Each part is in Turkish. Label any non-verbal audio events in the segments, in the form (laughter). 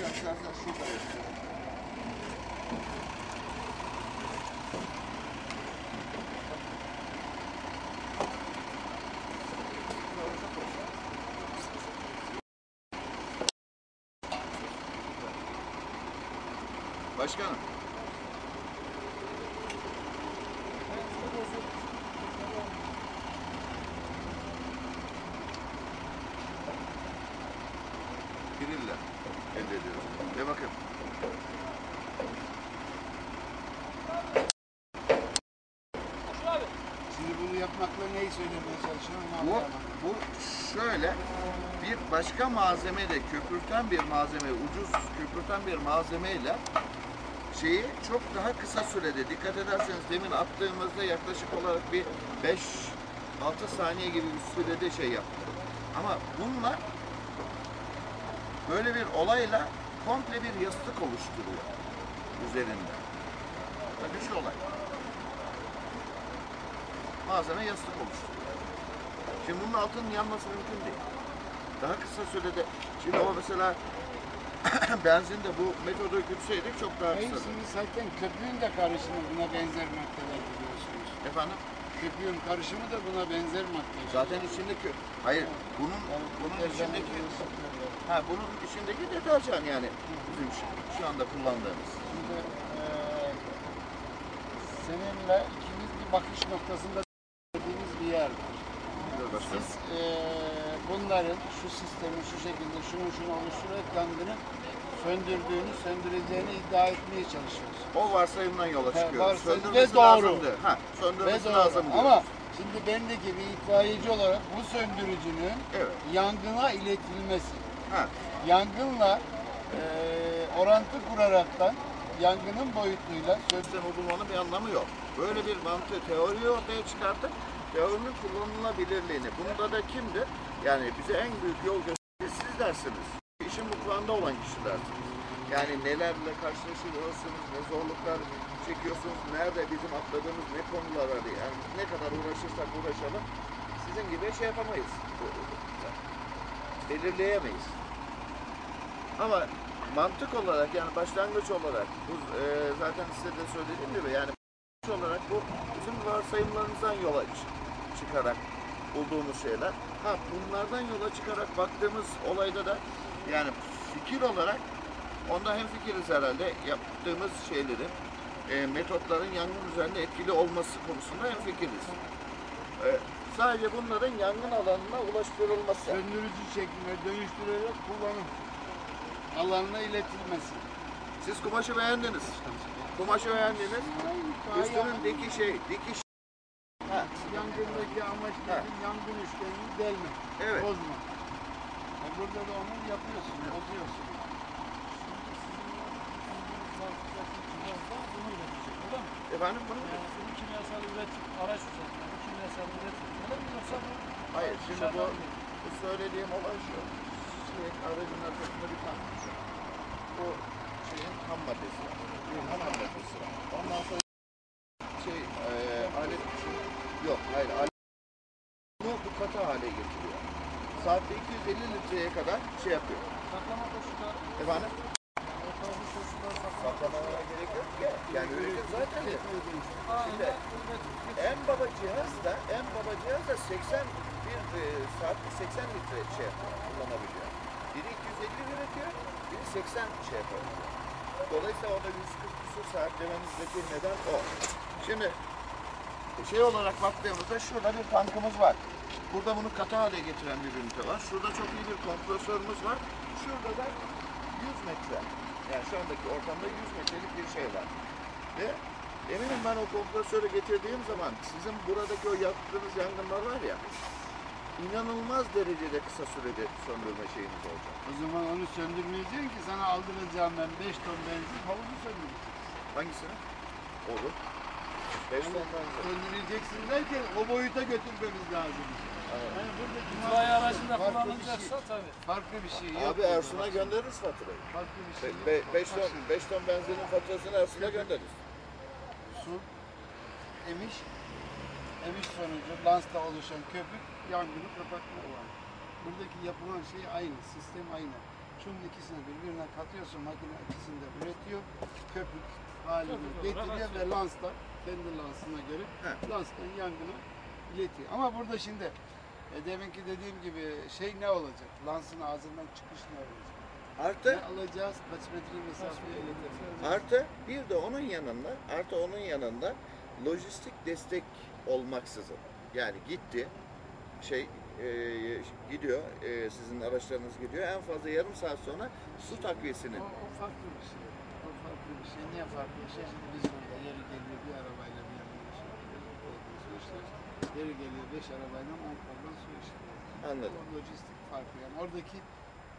İstersen şurada yapalım. Başkanım. Pirille elde ediyoruz. Ve bakın. Şimdi bunu yapmakla neyi söylemeye çalışıyorum Bu, bu şöyle bir başka malzemeyle köpürten bir malzeme, ucuz köpürten bir malzemeyle şeyi çok daha kısa sürede dikkat ederseniz demin attığımızda yaklaşık olarak bir 5 6 saniye gibi bir sürede şey yaptı. Ama bununla böyle bir olayla komple bir yastık oluşturuyor üzerinde. Şu olay. Malzeme yastık oluşturuyor. Şimdi bunun altının yanması mümkün değil. Daha kısa sürede, şimdi o mesela (clears throat) benzinde bu metodu gütseydik çok daha Hayır kısa. şimdi zaten köpüğün de karışımı buna benzer maddeler biliyorsunuz. Efendim? Köpüğün karışımı da buna benzer madde. Zaten içindeki, hayır bunun bunun içindeki, ha bunun içindeki deterjan yani bizim şu, şu anda kullandığımız. Şimdi eee seninle ikimiz bir bakış noktasında dediğimiz bir yer var. Siz eee, bunların şu sistemi şu şekilde şunu şunu oluşturarak yangını söndürdüğünü, söndüreceğini iddia etmeye çalışıyorsunuz. O varsayımdan yola He, çıkıyoruz. varsayım ve Söndürmesi doğru. lazımdı. Ha, Ve söndürmesi doğru. lazım diyoruz. Ama şimdi bendeki bir itfaiyeci olarak bu söndürücünün Evet. yangına iletilmesi, Ha, yangınla eee orantı kuraraktan yangının boyutuyla Sözden bulmanın bir anlamı yok. Böyle bir mantığı, teoriyi ortaya çıkartıp teorinin kullanılabilirliğini. Bunda da kimdir? Yani bize en büyük yol gösterisi siz dersiniz. İşin mutfağında olan kişilersiniz. Yani nelerle karşılaşıyorsunuz, ne zorluklar çekiyorsunuz, nerede bizim atladığımız ne konular var yani ne kadar uğraşırsak uğraşalım sizin gibi şey yapamayız. Belirleyemeyiz. Ama mantık olarak yani başlangıç olarak bu e, zaten size de söylediğim gibi yani olarak bu bizim varsayımlarımızdan yola çı- çıkarak bulduğumuz şeyler. Ha bunlardan yola çıkarak baktığımız olayda da yani fikir olarak onda hem fikiriz herhalde yaptığımız şeylerin e, metotların yangın üzerinde etkili olması konusunda hem fikiriz. E, sadece bunların yangın alanına ulaştırılması. söndürücü şekline dönüştürerek kullanım alanına iletilmesi. Siz kumaşı beğendiniz. Kumaşı beğendiniz. Üstünün dikiş şey, dikiş. Yangındaki amaç nedir? Yangın üçgenini delmek, evet. bozma. E burada da onu yapıyorsun, bozuyorsun. Efendim bunu? Yani bunu kimyasal üretim, araç bu kimyasal üretim mi yoksa bu Hayır, şimdi bu, bu söylediğim olay şu. Şey, aracın arkasında bir tane şu. Bu şeyin ham maddesi var. Bir ham maddesi var. Ondan sonra şey, e, alet yok, hayır, alet bunu bu katı hale getiriyor. Saatte 250 litreye kadar şey yapıyor. Saklama koşulları, Efendim? ortalama koşullar saklama Saklamana gerek yok ki. Yani üretim zaten. Aa, Şimdi en baba cihaz da en baba cihaz da 80 bir e, saatte 80 litre şey yapıyor, kullanabiliyor. Biri 250 üretiyor, biri 80 şey yapıyor. Dolayısıyla orada 140 küsur saat dememizdeki neden o. Şimdi şey olarak baktığımızda şurada bir tankımız var. Burada bunu katı hale getiren bir ünite var. Şurada çok iyi bir kompresörümüz var. Şurada da 100 metre. Yani şu andaki ortamda 100 metrelik bir şey var. Ve eminim ben o kompresörü getirdiğim zaman sizin buradaki o yaptığınız yangınlar var ya inanılmaz derecede kısa sürede söndürme şeyiniz olacak. O zaman onu söndürmeyeceksin ki sana aldıracağım ben 5 ton benzin havuzu söndüreceksin. Hangisini? Olur. 5 ton benzin. Söndüreceksin derken o boyuta götürmemiz lazım. Evet. Yani buradaki İtfaiye aracında farklı bir kullanılacaksa şey- tabii. Farklı bir şey yok. Abi burada. Ersun'a göndeririz faturayı. Farklı bir şey yok. 5 ton, 5 ton benzinin faturasını Ersun'a göndeririz. Su, emiş, emiş sonucu lansta oluşan köpük yangını kapatma olan. Buradaki yapılan şey aynı, sistem aynı. Şunun ikisini birbirine katıyorsun makine ikisini de üretiyor. Köpük olarak getiriyor ve atıyor. Kendi lansına göre He. lanstan yangını iletiyor. Ama burada şimdi e, deminki dediğim gibi şey ne olacak? Lansın ağzından çıkış ne olacak? Artı Ne alacağız? Kaç metre mesafeye ileteceğiz? Artı bir de onun yanında, artı onun yanında lojistik destek olmaksızın. Yani gitti, şey e, gidiyor, e, sizin araçlarınız gidiyor. En fazla yarım saat sonra su takviyesini. O, o farklı bir şey. O farklı bir şey. Niye farklı bir şey? Şimdi biz yeri geliyor bir arabayla bir yandan su su işliyoruz. Yeri geliyor beş arabayla on koldan su işliyoruz. Anladım. O lojistik farklı. Yani oradaki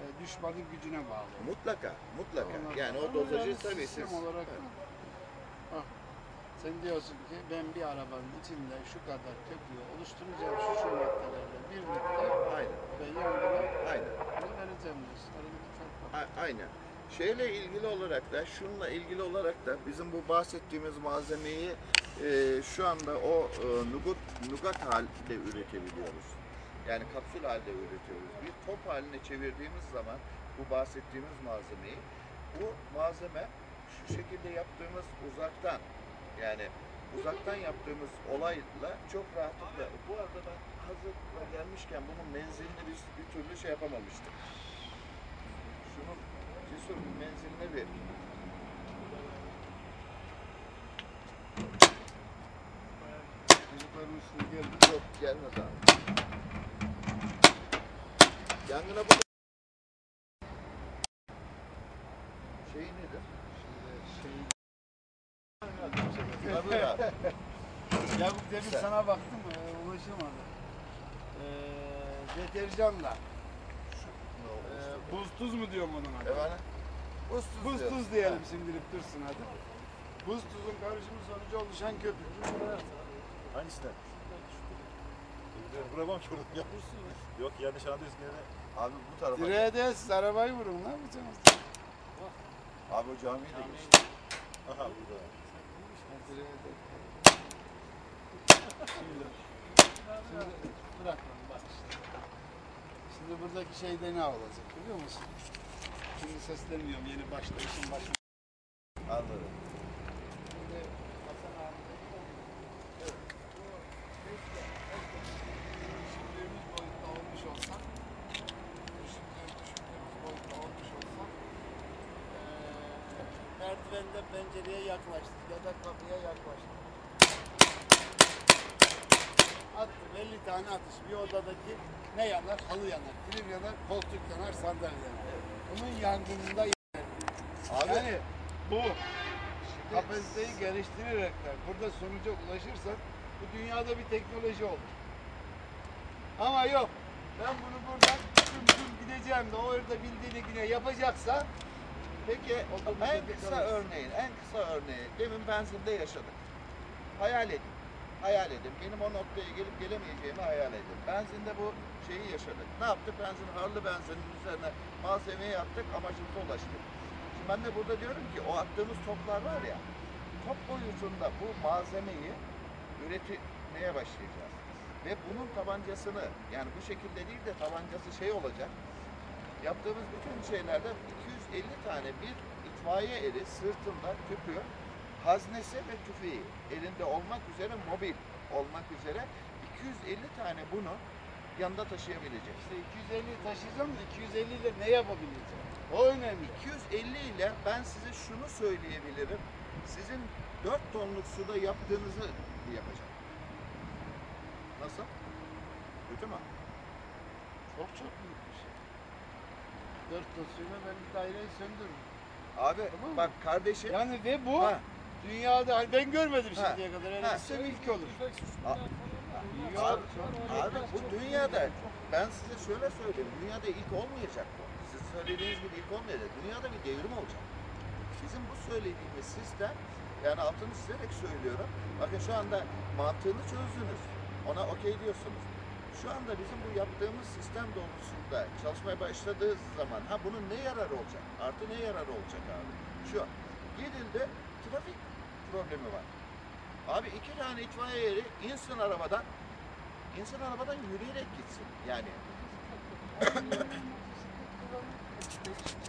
e, düşmanın gücüne bağlı. Mutlaka, mutlaka. Ona Yani o dozajı yani tabii siz. olarak sen diyorsun ki ben bir arabanın içinde şu kadar köprüyü oluşturacağım şu şu maddelerle birlikte Aynen, ve yangına aynen. bunu vereceğim diyorsun. Aradaki fark var. A- aynen. Şeyle ilgili olarak da, şununla ilgili olarak da bizim bu bahsettiğimiz malzemeyi e, şu anda o e, nugut, nugat halinde üretebiliyoruz. Yani kapsül halde üretiyoruz. Bir top haline çevirdiğimiz zaman bu bahsettiğimiz malzemeyi, bu malzeme şu şekilde yaptığımız uzaktan, yani uzaktan yaptığımız olayla çok rahatlıkla, bu arada ben hazır gelmişken bunun menzilini biz bir türlü şey yapamamıştık. Bir menziline bir Çocukların üstüne geldi. yok gelmez abi. Yangına bu şey nedir? Şimdi şey Tabii abi. Ya bu demin Sen- sana baktım e, ulaşamadı. Ee, deterjanla e, buz tuz mu diyorum onun adı? Efendim? Buz tuz Buz tuz diyelim şimdilik dursun hadi. Buz tuzun karışımı sonucu oluşan köpük. Hangisinden? Vuramam ki onu. Yok yanlış anladınız gene. Abi bu tarafa. Direğe de siz arabayı vurun ne yapacaksınız? Abi o camiyi de geçti. Aha burada. Direğe de. Şimdi, şimdi bırak onu bak işte. Şimdi buradaki şeyde ne olacak biliyor musun? Şimdi seslemiyorum yeni başta işin başı. Anladım. Şimdi Hasan abi dedi ya, evet, bu keşke, keşke düşündüğümüz boyutta olmuş olsa, düşündüğümüz, düşündüğümüz boyutta olmuş olsa, eee merdivende pencereye yaklaştık ya da kapıya yaklaştık. Attım 50 tane atış. Bir odadaki ne yanar? Halı yanar, kilim yanar, koltuk yanar, sandalye yanar. Bunun yangınında Abi yani bu kapasiteyi geliştirerekler burada sonuca ulaşırsak bu dünyada bir teknoloji olur. Ama yok. Ben bunu buradan tüm tüm gideceğim de o orada bildiğini yine yapacaksa peki en kısa örneğin, en kısa örneği demin benzinde yaşadık. Hayal edin. Hayal edin. Benim o noktaya gelip gelemeyeceğimi hayal edin. Benzinde bu şeyi yaşadık. Ne yaptık? Benzin, harlı benzinin üzerine malzemeyi attık, amacımıza ulaştık. Şimdi ben de burada diyorum ki o attığımız toplar var ya, top boyutunda bu malzemeyi üretmeye başlayacağız. Ve bunun tabancasını, yani bu şekilde değil de tabancası şey olacak. Yaptığımız bütün şeylerde 250 tane bir itfaiye eri sırtında tüpü, haznesi ve tüfeği elinde olmak üzere mobil olmak üzere 250 tane bunu yanında taşıyabilecek. işte 250 taşıyacağım da 250 ile ne yapabileceğim? O önemli. 250 ile ben size şunu söyleyebilirim. Sizin 4 tonluk suda yaptığınızı yapacağım. Nasıl? Kötü mü? Çok çok büyük bir şey. Dört tosuyla ben bir daireyi söndürürüm. Abi Tamam mı? bak kardeşim. Yani ve bu Ha, dünyada hani ben görmedim Ha. şimdiye kadar. Ha. Yani istem ilk olur. Abi, abi bu dünyada ben size şöyle söyleyeyim. Dünyada ilk olmayacak bu. Siz söylediğiniz gibi ilk olmayacak. Dünyada bir devrim olacak. Bizim bu söylediğimiz sistem yani altını çizerek söylüyorum. Bakın şu anda mantığını çözdünüz. Ona okey diyorsunuz. Şu anda bizim bu yaptığımız sistem doğrultusunda çalışmaya başladığı zaman ha bunun ne yararı olacak? Artı ne yararı olacak abi? Şu Gidil'de trafik problemi var. Abi iki tane itfaiye yeri insin arabadan. insin arabadan yürüyerek gitsin. Yani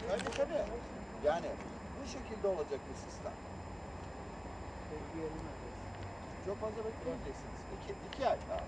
Tabii tabii. Yani bu şekilde olacak bir sistem. Çok fazla bekleyeceksiniz. İki, iki ay daha.